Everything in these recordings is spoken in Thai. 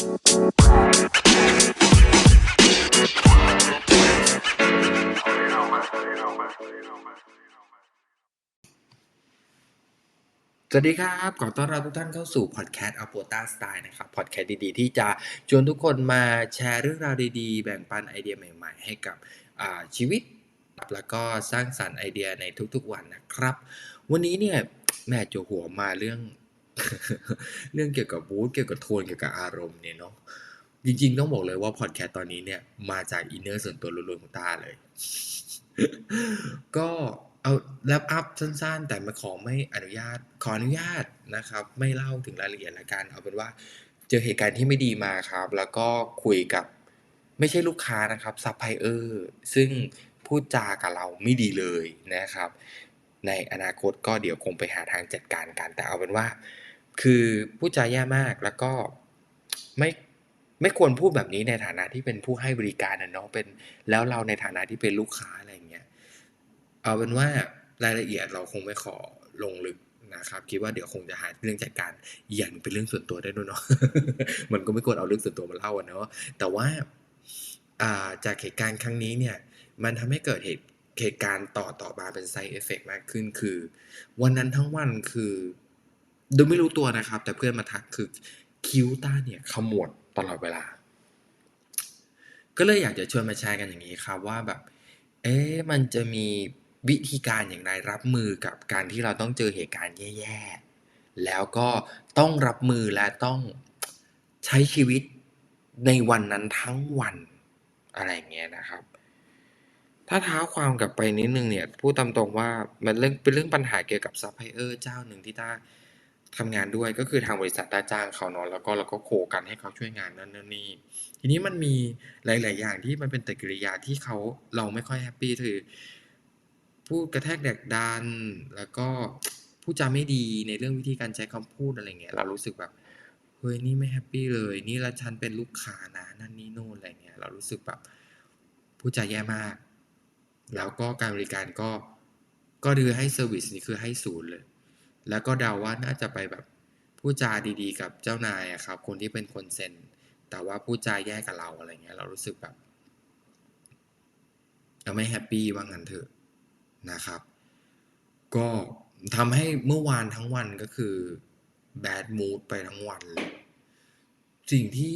สวัสดีครับ ขอต้อนรับทุกท่านเข้าสู่พอดแคสต์ a p o t a Style นะครับ พอดแคสต์ดีๆ ที่จะชวนทุกคนมาแชร์เรื่องราวดีๆ แบ่งปันไอเดียใหม่ๆ ให้กับชีวิต แล้วก็สร้างสรรค์ไอเดียในทุกๆวันนะครับ วันนี้เนี่ยแม่จะหัวมาเรื่อง เรื่องเกี่ยวกับบูธเกี่ยวกับโทนเกี่ยวกับอารมณ์เนี่ยเนาะจริงๆ ต้องบอกเลยว่าพอดแคสต์ตอนนี้เนี่ยมาจากอินเนอร์ส่วนตัวล้วนๆของตาเลย ก็เอาแรปอัพสั้นๆ แต่มาขอไม่อนุญาตขออนุญาตนะครับ ไม่เล่าถึงรายละเอียดละกันเอาเป็นว่า เจอเหตุการณ์ที่ไม่ดีมาครับ แล้วก็คุยกับไม่ใช่ลูกค้านะครับซัพพลายเออร์ซึ่งพูดจากับเราไม่ดีเลยนะครับ ในอนาคตก็เดี๋ยวคงไปหาทางจัดการกันแต่เอาเป็นว่า คือพูดจาแย่มากแล้วก็ไม่ไม่ควรพูดแบบนี้ในฐานะที่เป็นผู้ให้บริการนะเนาะเป็นแล้วเราในฐานะที่เป็นลูกค้าอะไรอย่างเงี้ยเอาเป็นว่ารายละเอียดเราคงไม่ขอลงลึกนะครับคิดว่าเดี๋ยวคงจะหาเรื่องจัดการอย่างเป็นเรื่องส่วนตัวได้ด้วยเนาะมันก็ไม่ควรเอาเรื่องส่วนตัวมาเล่าอะเนาะแต่ว่าจากเหตุการณ์ครั้งนี้เนี่ยมันทำให้เกิดเหตุเหตุการณ์ต่อต่อมาเป็นไซเอฟเฟกมากขึ้นคือ วันนั้นทั้งวันคือ โดยไม่รู้ตัวนะครับ แต่เพื่อนมาทักคือคิ้วต้าเนี่ยขมวดตลอดเวลา ก็เลยอยากจะชวนมาแชร์กันอย่างนี้ครับว่าแบบ เอ๊ะมันจะมีวิธีการอย่างไรรับมือกับการที่เราต้องเจอเหตุการณ์แย่ๆ แล้วก็ต้องรับมือและต้องใช้ชีวิตในวันนั้นทั้งวันอะไรอย่างเงี้ยนะครับ ถ้าเท้าความกลับไปนิดนึงเนี่ยพูดตามตรงว่ามันเรื่องเป็นเรื่องปัญหาเกี่ยวกับซัพพลายเออร์เจ้าหนึ่งที่ต้า ทำงานด้วยก็คือทางบริษัทต้จ้างเขาเนาะแล้วก็เราก็โคกันให้เขาช่วยงานนั่นนี่ทีนี้มันมีหลาย ๆ อย่างที่มันเป็นปฏิกิริยาที่เขาเราไม่ค่อยแฮปปี้คือพูดกระแทกแดกดันแล้วก็พูดจาไม่ดีในเรื่องวิธีการใช้คำพูดอะไรเงี้ยเรารู้สึกแบบเฮ้ยนี่ไม่แฮปปี้เลยนี่ละฉันเป็นลูกค้านะนั่นนี่โน่นอะไรเงี้ยเรารู้สึกแบบพูดจาแย่มาก แล้วก็การบริการก็ก็ดือให้เซอร์วิสนี่คือให้ศูนย์เลย แล้วก็เดาว่าน่าจะไปแบบพูดจาดีๆ กับเจ้านายอะครับ คนที่เป็นคนเซ็น แต่ว่าพูดจาแย่กับเราอะไรเงี้ย เรารู้สึกแบบเราไม่แฮปปี้ว่างั้นเถอะนะครับ ก็ทำให้เมื่อวานทั้งวันก็คือแบดมูดไปทั้งวันเลย สิ่งที่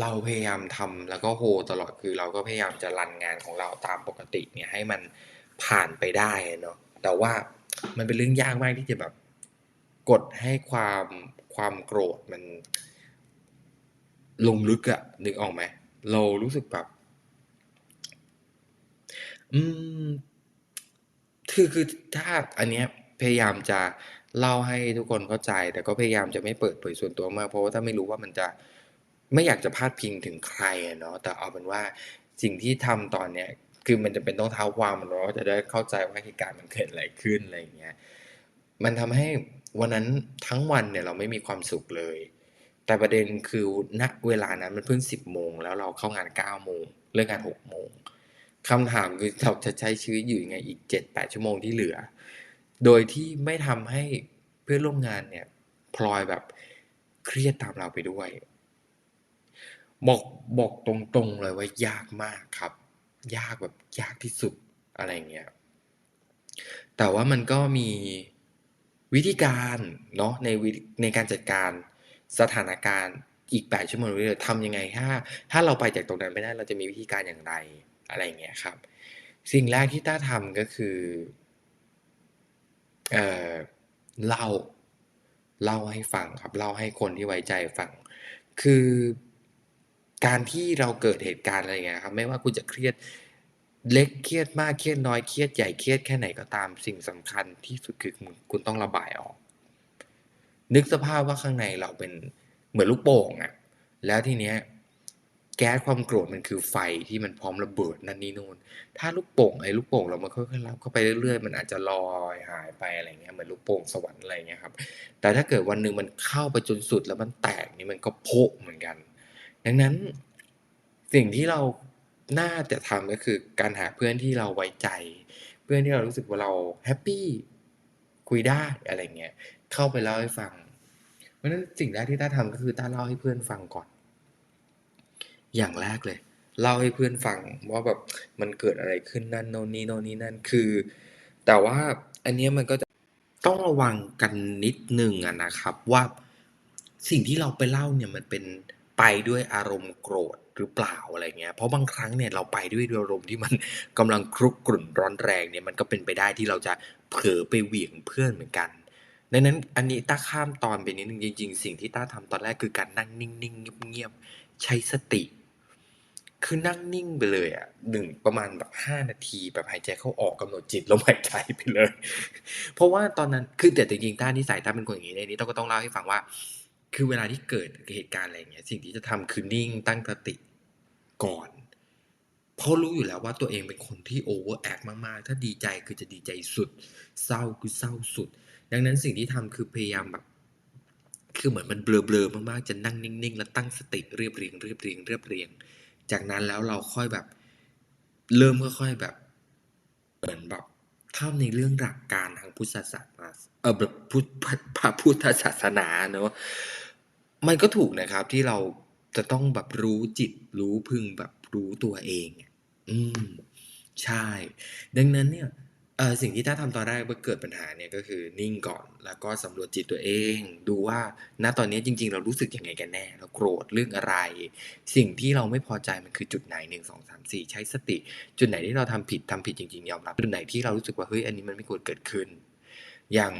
เราพยายามทำแล้วก็โฮตลอดคือเราก็พยายามจะรันงานของเราตามปกติเนี่ยให้มันผ่านไปได้เนาะแต่ว่ามันเป็นเรื่องยากมากที่จะแบบ กดให้ความความโกรธมัน ลงลึกอะนึกออกไหมเรารู้สึกแบบอืมคือคือถ้าอันเนี้ยพยายามจะเล่าให้ทุกคนเข้าใจ แต่ก็พยายามจะไม่เปิดเผยส่วนตัวมาก เพราะว่าถ้าไม่รู้ว่ามันจะไม่อยากจะพาดพิงถึงใครอะเนาะแต่เอาเป็นว่าสิ่งที่ทำตอนเนี้ยคือมันจะเป็นต้องเท้าความมันเนาะจะได้เข้าใจว่าเหตุการณ์มันเกิดอะไรขึ้นอะไรอย่างเงี้ยมันทำให้ วันนั้นทั้งวันเนี่ยเราไม่มีความสุขเลย แต่ประเด็นคือณเวลานั้นมันเพิ่งสิบโมงแล้วเราเข้างานเก้าโมงเลิกงานหกโมงคำถามคือเราจะใช้ชีวิตอยู่ยังไงอีกเจ็ดแปดชั่วโมงที่เหลือ โดยที่ไม่ทำให้เพื่อนร่วมงานเนี่ยพลอยแบบเครียดตามเราไปด้วย บอกบอกตรงๆเลยว่ายากมากครับ ยากแบบยากที่สุดอะไรเงี้ยแต่ว่ามันก็มี วิธีการเนาะในวิในการจัดการสถานการณ์อีก 8 ชั่วโมงเลยทำยังไงถ้าถ้าเราไปจากตรงนั้นไม่ได้เราจะมีวิธีการอย่างไรอะไรเงี้ยครับ สิ่งแรกที่ต้าทำก็คือเอ่อเล่าเล่าให้ฟังครับเล่าให้คนที่ไว้ใจฟัง คือการที่เราเกิดเหตุการณ์อะไรเงี้ยครับ ไม่ว่าคุณจะเครียด เล็กเครียดมากเครียดน้อยเครียดใหญ่เครียดแค่ไหนก็ตามสิ่งสำคัญที่สุดคือคุณต้องระบายออก นึกสภาพว่าข้างในเราเป็นเหมือนลูกโป่งอะแล้วทีเนี้ยแก๊สความโกรธมันคือไฟที่มันพร้อมระเบิดนั่นนี่นู่น ถ้าลูกโป่งไอ้ลูกโป่งเรามันค่อยๆรับเข้าไปเรื่อยๆ มันอาจจะลอยหายไปอะไรเงี้ยเหมือนลูกโป่งสวรรค์อะไรเงี้ยครับ แต่ถ้าเกิดวันหนึ่งมันเข้าไปจนสุดแล้วมันแตกนี่มันก็โพะเหมือนกัน ดังนั้นสิ่งที่เรา น่าจะทำก็คือการหาเพื่อนที่เราไว้ใจ เพื่อนที่เรารู้สึกว่าเราแฮปปี้คุยได้อะไรเงี้ยเข้าไปเล่าให้ฟัง เพราะฉะนั้นสิ่งแรกที่ต้าทำก็คือต้าเล่าให้เพื่อนฟังก่อน อย่างแรกเลยเล่าให้เพื่อนฟังว่าแบบมันเกิดอะไรขึ้นนั่นโน่นนี่โน่นนี่นั่นคือ แต่ว่าอันนี้มันก็จะต้องระวังกันนิดหนึ่งอะนะครับ ว่าสิ่งที่เราไปเล่าเนี่ยมันเป็น ไปด้วยอารมณ์โกรธหรือเปล่าอะไรเงี้ย เพราะบางครั้งเนี่ยเราไปด้วยอารมณ์ที่มันกำลังครุกรุ่นร้อนแรงเนี่ยมันก็เป็นไปได้ที่เราจะเผลอไปเหวี่ยงเพื่อนเหมือนกันดังนั้นอันนี้ต้าข้ามตอนไปนิดนึงจริง ๆ สิ่งที่ต้าทำตอนแรกคือการนั่งนิ่งๆเงียบๆใช้สติ คือนั่งนิ่งไปเลยอะหนึ่งประมาณแบบห้านาทีแบบหายใจเข้าออกกำหนดจิตลมหายใจไปเลย เพราะว่าตอนนั้นคือแต่จริงๆต้านิสัยต้าเป็นคนอย่างนี้ในนี้ต้องก็ต้องเล่าให้ฟังว่า คือเวลาที่เกิดเหตุการณ์อะไรอย่างเงี้ยสิ่งที่จะทำคือนิ่งตั้งสติก่อน เพราะรู้อยู่แล้วว่าตัวเองเป็นคนที่โอเวอร์แอคมากๆ ถ้าดีใจคือจะดีใจสุด เศร้าคือเศร้าสุด ดังนั้นสิ่งที่ทำคือพยายามแบบคือเหมือนมันเบลอๆมากๆ จะนั่งนิ่งๆ แล้วตั้งสติเรียบเรียงเรียบเรียงเรียบเรียง จากนั้นแล้วเราค่อยแบบเริ่มค่อยๆแบบเหมือนแบบถ้าในเรื่องหลักการทางพุทธศาสนาเออแบบพุทธพุทธศาสนาเนอะ มันก็ถูกนะครับที่เราจะต้องแบบรู้จิตรู้พึงแบบรู้ตัวเอง อืม ใช่ ดังนั้นเนี่ยเออสิ่งที่ต้าทำตอนแรกเมื่อเกิดปัญหาเนี่ยก็คือนิ่งก่อนแล้วก็สำรวจจิตตัวเอง ดูว่าณตอนนี้จริง ๆ เรารู้สึกยังไงกันแน่ เราโกรธเรื่องอะไร สิ่งที่เราไม่พอใจมันคือจุดไหน1 2 3 4ใช้สติ จุดไหนที่เราทำผิดทำผิดจริง ๆ ยอมรับ จุดไหนที่เรารู้สึกว่าเฮ้ยอันนี้มันไม่ควรเกิดขึ้น อย่าง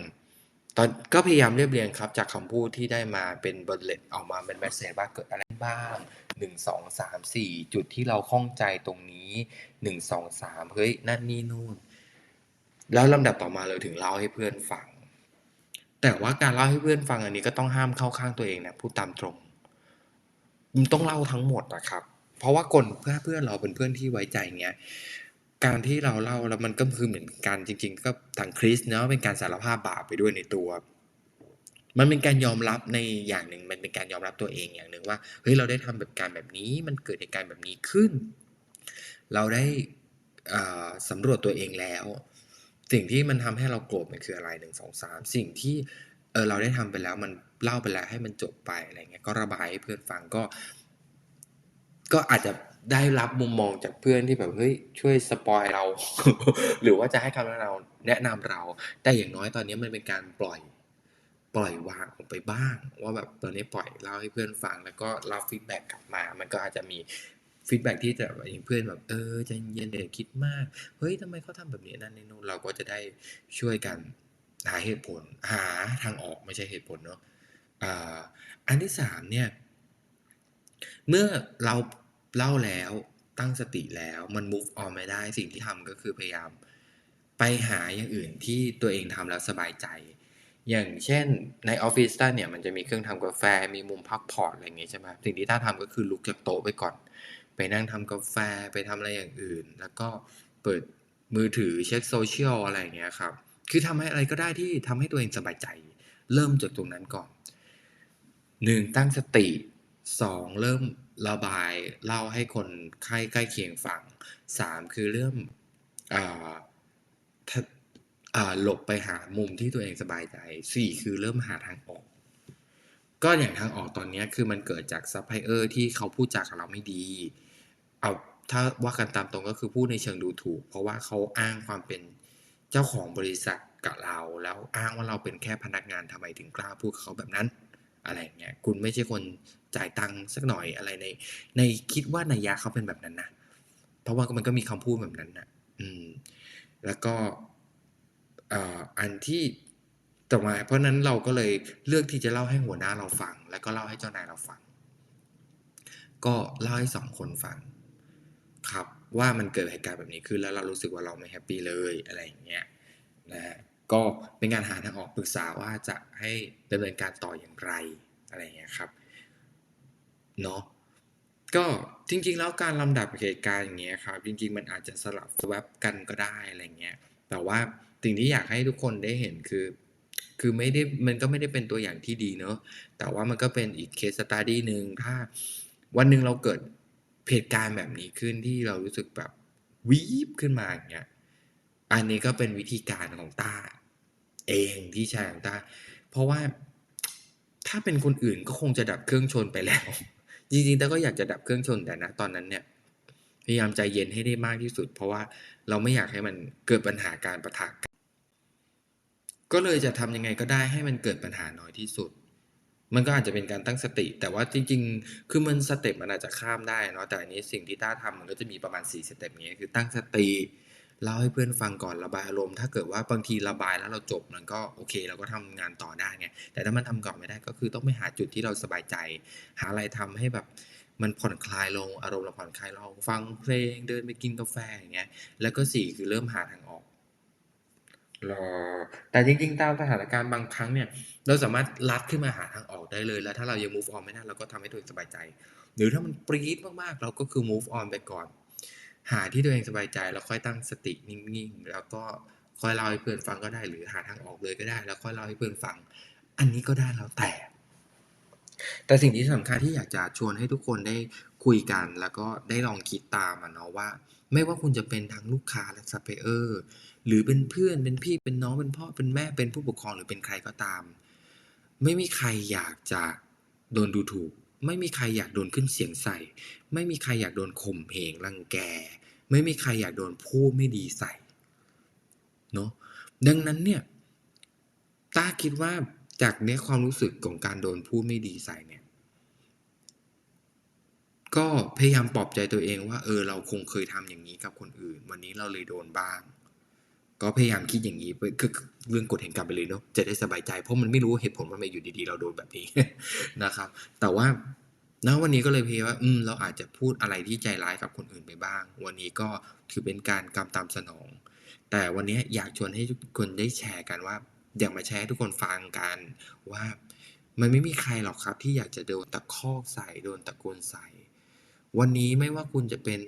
ตอนก็พยายามเรียบเรียงครับ จากคำพูดที่ได้มาเป็น bullet ออกมาเป็นเมสเสจว่าเกิดอะไรบ้าง1 2 3 4 จุดที่เราข้องใจตรงนี้ 1 2 3 เฮ้ย นั่นนี่นู่น แล้วลำดับต่อมาเราถึงเล่าให้เพื่อนฟัง แต่ว่าการเล่าให้เพื่อนฟังอันนี้ก็ต้องห้ามเข้าข้างตัวเองนะพูดตามตรงมันต้องเล่าทั้งหมดอะครับ เพราะว่าคนถ้าเพื่อนเราเป็นเพื่อนที่ไว้ใจเงี้ย การที่เราเล่าแล้วมันก็คือเหมือนการจริง ๆ ก็ทางคริสเนาะเป็นการสารภาพบาปไปด้วยในตัว มันเป็นการยอมรับในอย่างหนึ่งมันเป็นการยอมรับตัวเองอย่างหนึ่งว่าเฮ้ยเราได้ทำแบบการแบบนี้ มันเกิดเหตุการณ์แบบนี้ขึ้น เราได้อ่าสำรวจตัวเองแล้ว สิ่งที่มันทำให้เราโกรธมันคืออะไร1 2 3สิ่งที่เออเราได้ทำไปแล้วมันเล่าไปแล้วให้มันจบไปอะไรเงี้ยก็ระบายให้เพื่อนฟังก็ ก็อาจจะ ได้รับมุมมองจากเพื่อนที่แบบเฮ้ยช่วยสปอยเรา หรือว่าจะให้คำแนะนำแนะนำเรา แต่อย่างน้อยตอนนี้มันเป็นการปล่อยปล่อยวางออกไปบ้าง ว่าแบบตอนนี้ปล่อยเล่าให้เพื่อนฟัง แล้วก็รับฟีดแบ็กกลับมา มันก็อาจจะมีฟีดแบ็กที่จะอย่างเพื่อนแบบเออใจเย็นอย่าคิดมากเฮ้ยทำไมเขาทำแบบนี้นั่นนี่นู่นเราก็จะได้ช่วยกันหาเหตุผลหาทางออกไม่ใช่เหตุผลเนาะอ่าอันที่3เนี่ยเมื่อเรา เล่าแล้วตั้งสติแล้วมัน move on ไม่ได้สิ่งที่ทำก็คือพยายามไปหาอย่างอื่นที่ตัวเองทำแล้วสบายใจ อย่างเช่นในออฟฟิศต้าเนี่ยมันจะมีเครื่องทำกาแฟมีมุมพักผ่อนอะไรอย่างงี้ยใช่ไหมสิ่งที่ต้าทำก็คือลุกจากโต๊ะไปก่อน ไปนั่งทำกาแฟไปทำอะไรอย่างอื่น แล้วก็เปิดมือถือเช็ก social อะไรอย่างเงี้ยครับคือทำให้อะไรก็ได้ที่ทำให้ตัวเองสบายใจ เริ่มจากตรงนั้นก่อน 1 ตั้งสติ 2 เริ่ม ระบายเล่าให้คนไข้ใกล้เคียงฟัง 3 คือเริ่มอ่าทอ่าหลบไปหามุมที่ตัวเองสบายใจ 4 คือเริ่มหาทางออก ก็อย่างทางออกตอนนี้คือมันเกิดจากซัปพลายเออร์ที่เขาพูดจากับเราไม่ดี เอาถ้าว่ากันตามตรงก็คือพูดในเชิงดูถูก เพราะว่าเขาอ้างความเป็นเจ้าของบริษัทกับเรา แล้วอ้างว่าเราเป็นแค่พนักงานทำไมถึงกล้าพูดเขาแบบนั้น อะไรเงี้ยคุณไม่ใช่คนจ่ายตังค์สักหน่อยอะไรใน ในคิดว่านัยยะเขาเป็นแบบนั้นนะเพราะว่ามันก็มีคำพูดแบบนั้นน่ะอืม แล้วก็อันที่ต่อมาเพราะนั้นเราก็เลยเลือกที่จะเล่าให้หัวหน้าเราฟัง แล้วก็เล่าให้เจ้านายเราฟัง ก็เล่าให้2คนฟัง ครับว่ามันเกิดเหตุการณ์แบบนี้ขึ้นแล้วเรารู้สึกว่าเราไม่แฮปปี้เลยอะไรอย่างเงี้ยนะครับ ก็เป็นการหาทางออกปรึกษาว่าจะให้ดำเนินการต่ออย่างไรอะไรเงี้ยครับเนาะก็จริงๆ แล้วการลำดับเหตุการณ์อย่างเงี้ยครับจริงๆ มันอาจจะสลับ swap กันก็ได้อะไรเงี้ยแต่ว่าสิ่งที่อยากให้ทุกคนได้เห็นคือ คือไม่ได้มันก็ไม่ได้เป็นตัวอย่างที่ดีเนาะแต่ว่ามันก็เป็นอีก case study หนึ่งถ้าวันหนึ่งเราเกิดเหตุการณ์แบบนี้ขึ้นที่เรารู้สึกแบบวีบขึ้นมาอย่างเงี้ยอันนี้ก็เป็นวิธีการของต้า เองที่แชร์ของตาเพราะว่าถ้าเป็นคนอื่นก็คงจะดับเครื่องชนไปแล้ว จริงๆแต้าก็อยากจะดับเครื่องชนแต่ณตอนนั้นเนี่ยพยายามใจเย็นให้ได้มากที่สุด เพราะว่าเราไม่อยากให้มันเกิดปัญหาการประทะกันก็เลยจะทำยังไงก็ได้ให้มันเกิดปัญหาน้อยที่สุด มันก็อาจจะเป็นการตั้งสติ แต่ว่าจริง ๆ คือมันสเต็ปมันอาจจะข้ามได้เนาะแต่อันนี้สิ่งที่ต้าทำมันก็จะมีประมาณ 4 สเต็ปนี้คือตั้งสติ เล่าให้เพื่อนฟังก่อนระบายอารมณ์ถ้าเกิดว่าบางทีระบายแล้วเราจบมันก็โอเคเราก็ทำงานต่อได้ไงแต่ถ้ามันทำก่อนไม่ได้ก็คือต้องไปหาจุดที่เราสบายใจ หาอะไรทำให้แบบมันผ่อนคลายลงอารมณ์เราผ่อนคลายลงฟังเพลงเดินไปกินกาแฟอย่างเงี้ยแล้วก็4คือเริ่มหาทางออกรอแต่จริง ๆ ตามสถานการณ์บางครั้งเนี่ย เราสามารถลัดขึ้นมาหาทางออกได้เลย แล้วถ้าเรายัง move on ไม่ได้เราก็ทำให้ตัวเองสบายใจ หรือถ้ามันปรี๊ดมากๆ เราก็คือ move on ไปก่อน หาที่ตัวเองสบายใจแล้วค่อยตั้งสตินิ่งๆ แล้วก็ค่อยเล่าให้เพื่อนฟังก็ได้ หรือหาทางออกเลยก็ได้ แล้วค่อยเล่าให้เพื่อนฟัง อันนี้ก็ได้แล้วแต่ แต่สิ่งที่สำคัญที่อยากจะชวนให้ทุกคนได้คุยกัน แล้วก็ได้ลองคิดตามเนาะว่า ไม่ว่าคุณจะเป็นทั้งลูกค้าและซัพพลายเออร์หรือเป็นเพื่อนเป็นพี่เป็นน้องเป็นพ่อเป็นแม่เป็นผู้ปกครองหรือเป็นใครก็ตาม ไม่มีใครอยากจะโดนดูถูก ไม่มีใครอยากโดนขึ้นเสียงใส่ ไม่มีใครอยากโดนข่มเหงรังแก ไม่มีใครอยากโดนพูดไม่ดีใส่เนาะดังนั้นเนี่ยต้าคิดว่าจากเนี้ยความรู้สึกของการโดนพูดไม่ดีใส่เนี่ย ก็พยายามปลอบใจตัวเองว่า เออเราคงเคยทำอย่างงี้กับคนอื่น วันนี้เราเลยโดนบ้าง ก็พยายามคิดอย่างงี้คือเรื่องกฎแห่งกรรมไปเลยเนาะจะได้สบายใจ เพราะมันไม่รู้เหตุผลว่าทำไมอยู่ดีๆ เราโดนแบบนี้นะครับ แต่ว่าณวันนี้ก็เลยพยายว่า อืม เราอาจจะพูดอะไรที่ใจร้ายกับคนอื่นไปบ้าง วันนี้ก็ถือเป็นการกรรมตามสนอง แต่วันนี้อยากชวนให้ทุกคนได้แชร์กันว่าอยากมาแชร์ให้ทุกคนฟังกันว่ามันไม่มีใครหรอกครับที่อยากจะโดนตะคอกใส่โดนตะโกนใส่ วันนี้ไม่ว่าคุณจะเป็น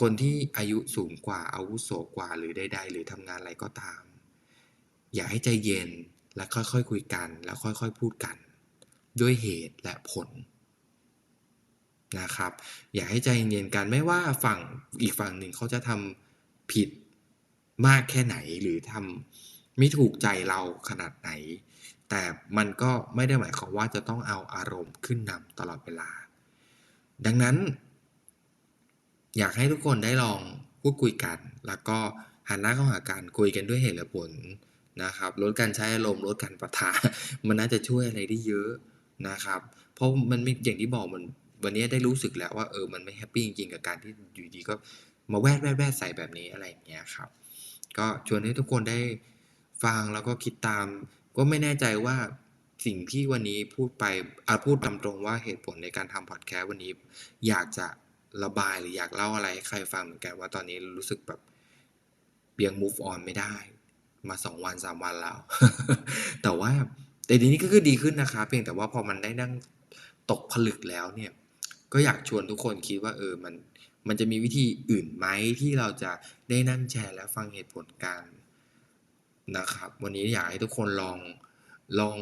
คนที่อายุสูงกว่าอาวุโสกว่าหรือใดๆ หรือทำงานอะไรก็ตาม อยากให้ใจเย็นและค่อยๆคุยกัน แล้วค่อยๆพูดกัน ด้วยเหตุและผลนะครับ อยากให้ใจเย็นกันไม่ว่าฝั่งอีกฝั่งหนึ่งเขาจะทำผิดมากแค่ไหนหรือทำไม่ถูกใจเราขนาดไหน แต่มันก็ไม่ได้หมายความว่าจะต้องเอาอารมณ์ขึ้นนำตลอดเวลา ดังนั้น อยากให้ทุกคนได้ลองพูดคุยกัน แล้วก็หันหน้าเข้าหากันคุยกันด้วยเหตุและผลนะครับลดการใช้อารมณ์ลดการปะทะมันน่าจะช่วยอะไรได้เยอะนะครับ เพราะมันมอย่างที่บอกมันวันนี้ได้รู้สึกแล้วว่าเออมันไม่แฮปปี้จริงๆกับการที่อยู่ดีๆก็มาแว่ดๆๆใส่แบบนี้อะไรอย่างเงี้ยครับ ก็ชวนให้ทุกคนได้ฟังแล้วก็คิดตาม ก็ไม่แน่ใจว่าสิ่งที่วันนี้พูดไปอาพูดตามตรงว่าเหตุผลในการทำพอดแคสต์วันนี้ อยากจะ ระบายหรืออยากเล่าอะไรให้ใครฟังเหมือนกันว่าตอนนี้รู้สึกแบบยัง move on ไม่ได้ มา2วัน3วันแล้ว แต่ว่าแต่ทีนี้ก็คือดีขึ้นนะครับเพียงแต่ว่าพอมันได้นั่งตกผลึกแล้วเนี่ย ก็อยากชวนทุกคนคิดว่าเออมันมันจะมีวิธีอื่นไหมที่เราจะได้นั่งแชร์และฟังเหตุผลกันนะครับ วันนี้อยากให้ทุกคนลองลอง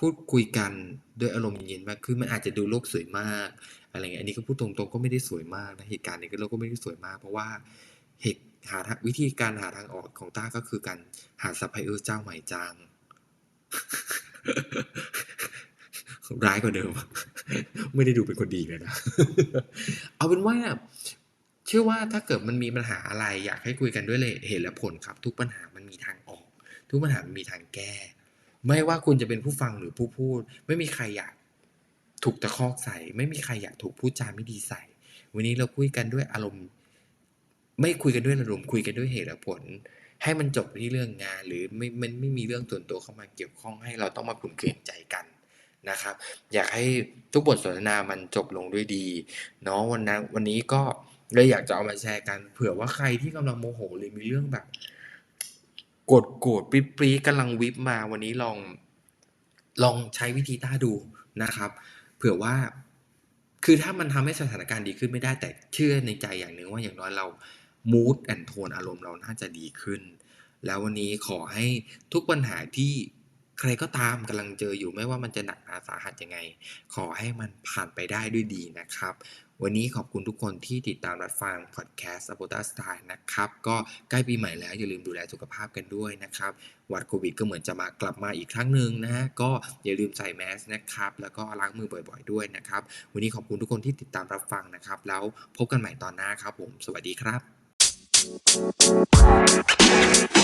พูดคุยกันด้วยอารมณ์เย็นๆมากขึ้นมันอาจจะดูโลกสวยมากอะไรเงี้ยอันนี้ก็พูดตรงๆก็ไม่ได้สวยมากนะเหตุการณ์นี้ก็เราก็ไม่ได้สวยมาก เพราะว่าเหตุหาวิธีการหาทางออกของต้าก็คือการหาซัปพลายเออร์เจ้าใหม่จ้างร้ายกว่าเดิม ไม่ได้ดูเป็นคนดีเลยนะ เอาเป็นว่า เชื่อว่าถ้าเกิดมันมีปัญหาอะไร อยากให้คุยกันด้วยเหตุเหตุและผลครับ ทุกปัญหามันมีทางออก ทุกปัญหามันมีทางแก้ ไม่ว่าคุณจะเป็นผู้ฟังหรือผู้พูด ไม่มีใครอยากถูกตะคอกใส่ ไม่มีใครอยากถูกพูดจาไม่ดีใส่ วันนี้เราคุยกันด้วยอารมณ์ ไม่คุยกันด้วยอารมณ์คุยกันด้วยเหตุและผล ให้มันจบที่เรื่องงาน หรือไม่มันไม่มีเรื่องส่วนตัวเข้ามาเกี่ยวข้องให้เราต้องมาขุ่นเคืองใจกันนะครับ อยากให้ทุกบทสนทนามันจบลงด้วยดีเนาะวันนั้นวันนี้ก็เลยอยากจะเอามาแชร์กัน เผื่อว่าใครที่กำลังโมโหหรือมีเรื่องแบบ โกรธๆปรี๊ดๆกำลังวิบมาวันนี้ลองลองใช้วิธีต้าดูนะครับ เผื่อว่าคือถ้ามันทำให้สถานการณ์ดีขึ้นไม่ได้แต่เชื่อในใจอย่างหนึ่งว่าอย่างน้อยเรามูดแอนด์โทนอารมณ์เราน่าจะดีขึ้น แล้ววันนี้ขอให้ทุกปัญหาที่ ใครก็ตามกำลังเจออยู่ไม่ว่ามันจะหนักหนาสาหัสยังไง ขอให้มันผ่านไปได้ด้วยดีนะครับ วันนี้ขอบคุณทุกคนที่ติดตามรับฟังพอดแคสต์ a b o t a Style นะครับ ก็ใกล้ปีใหม่แล้วอย่าลืมดูแลสุขภาพกันด้วยนะครับ วัดโควิดก็เหมือนจะมากลับมาอีกครั้งหนึ่งนะฮะก็อย่าลืมใส่แมสนะครับ แล้วก็ล้างมือบ่อยๆด้วยนะครับ วันนี้ขอบคุณทุกคนที่ติดตามรับฟังนะครับ แล้วพบกันใหม่ตอนหน้าครับผม สวัสดีครับ